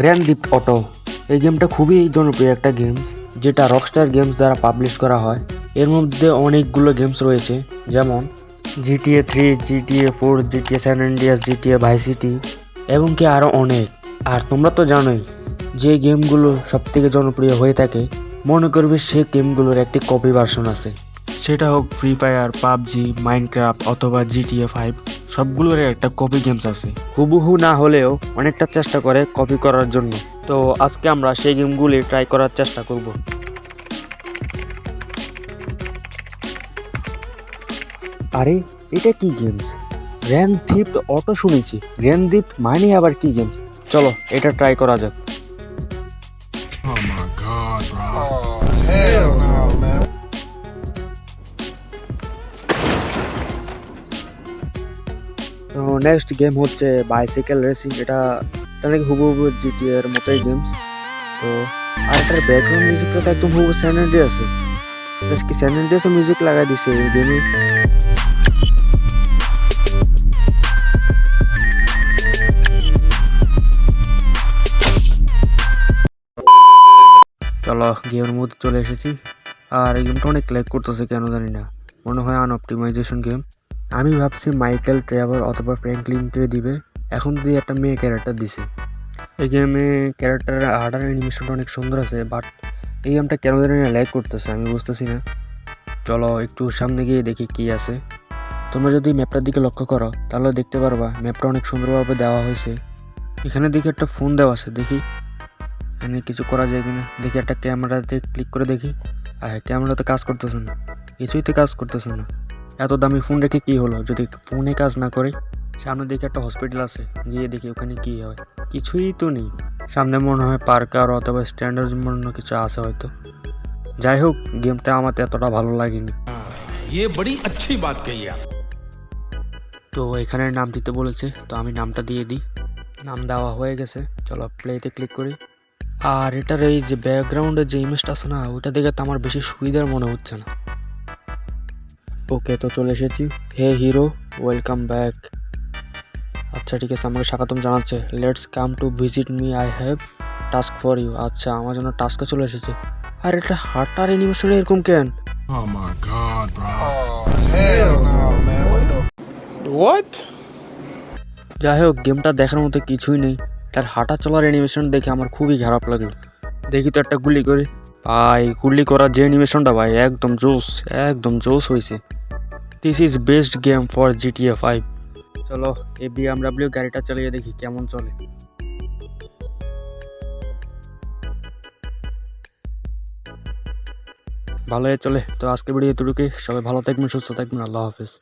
Grand দিপ্ট auto এই গেমটা খুবই জনপ্রিয় একটা গেমস যেটা রকস্টার গেমস দ্বারা পাবলিশ করা হয়। এর মধ্যে অনেকগুলো গেমস রয়েছে, যেমন GTA three GTA four GTA San Andreas GTA Vice City এবং কি আরও অনেক। আর তোমরা তো জানোই, যে গেমগুলো সব থেকে জনপ্রিয় হয়ে থাকে, মনে করবে সে গেমগুলোর একটি কপি ভার্সন আছে। সেটা হোক ফ্রি ফায়ার পাবজি মাইনক্রাফট অথবা জিটিএ ফাইভ সবগুলোর একটা কপি গেমস আছে। হুবহু না হলেও অনেকটা চেষ্টা করে কপি করার জন্য। তো আজকে আমরা সেই গেমগুলি ট্রাই করার চেষ্টা করব। আরে এটা কি গেমস র্যান থিফট অটো শুনেছি। র্যান থিফট মানে আবার কি গেমস চলো এটা ট্রাই করা যাক। Oh my god, bro. তো নেক্সট গেম হচ্ছে বাইসাইকেল রেসিং এটা এটা নাকি হুবহু জিটি এর মতোই গেমস তো আর এটার ব্যাকগ্রাউন্ড মিউজিকটা তো একদম হুবহু স্যান আছে কি স্যান অ্যান্ড্রিয়াসও মিউজিক লাগাই দিছে এই গেমে চলো গেমের মধ্যে চলে এসেছি। আর এই গেমটা অনেক ল্যাগ করতেছে, কেন জানি না। মনে হয় আনঅপটিমাইজেশন গেম আমি ভাবছি মাইকেল ট্রেভার অথবা ফ্র্যাঙ্কলিনকে দিবে। এখন যদি একটা মেয়ে ক্যারেক্টার দিছে। এই গেমে ক্যারেক্টারের হার্টার অ্যানিমেশনটা অনেক সুন্দর আছে বাট এই গেমটা কেন জানি না ল্যাগ করতেছে, আমি বুঝতেছি না। চলো একটু সামনে গিয়ে দেখি কি আছে। তোমরা যদি ম্যাপটার দিকে লক্ষ্য করো, তাহলে দেখতে পারবা ম্যাপটা অনেক সুন্দরভাবে দেওয়া হয়েছে। এখানে দেখি একটা ফোন দেওয়া আছে, দেখি। এখানে কিছু করা যায় কিনা? দেখি একটা ক্যামেরাতে ক্লিক করে দেখি। আর ক্যামেরাতে কাজ করতেছে না। কিছুই তো কাজ করতেছে না। এত দামি ফোন রেখে কি হলো যদি ফোনে কাজ না করে সামনে দেখি একটা হসপিটাল আছে গিয়ে দেখি ওখানে কি হয় কিছুই তো নেই সামনে মনে হয় পার্কার অথবা স্ট্যান্ডার্ড জন্য কিছু আছে হয়তো যাই হোক গেমটা আমার তো এতটা ভালো লাগেনি ये बड़ी अच्छी बात कही आप তো এখানে নাম দিতে বলেছে তো আমি নামটা দিয়ে দিই নাম দেওয়া হয়ে গেছে চলো প্লেতে ক্লিক করি আর এটার এই যে ব্যাকগ্রাউন্ডের যে ইমেজটা আছে না ওইটা দেখে তো আমার বেশি সুবিধার মনে হচ্ছে না ওকে তো চলে এসেছি। হে হিরো ওয়েলকাম ব্যাক আচ্ছা ঠিক আছে আমাকে স্বাগতম জানাচ্ছে। Let's come to visit me I have task for you আচ্ছা আমার জন্য টাস্কে চলে এসেছে। আর এটা হার্টার অ্যানিমেশন এরকম কেন? Oh. Oh? যাই হোক গেমটা দেখার মতো কিছুই নেই। তার হাঁটা চলার অ্যানিমেশন দেখে আমার খুবই খারাপ লাগল দেখি তো একটা গুলি করে। ভাই গুলি করার যে অ্যানিমেশনটা ভাই একদম জোস একদম জোস হয়েছে this is best game for GTA five চলো এই বিএমডাব্লিউ গাড়িটা চালিয়ে দেখি কেমন চলে। ভালোই চলে। তো আজকে ভিডিও এতটুকুই। সবাই ভালো থাকবেন, সুস্থ থাকবেন। আল্লাহ হাফেজ।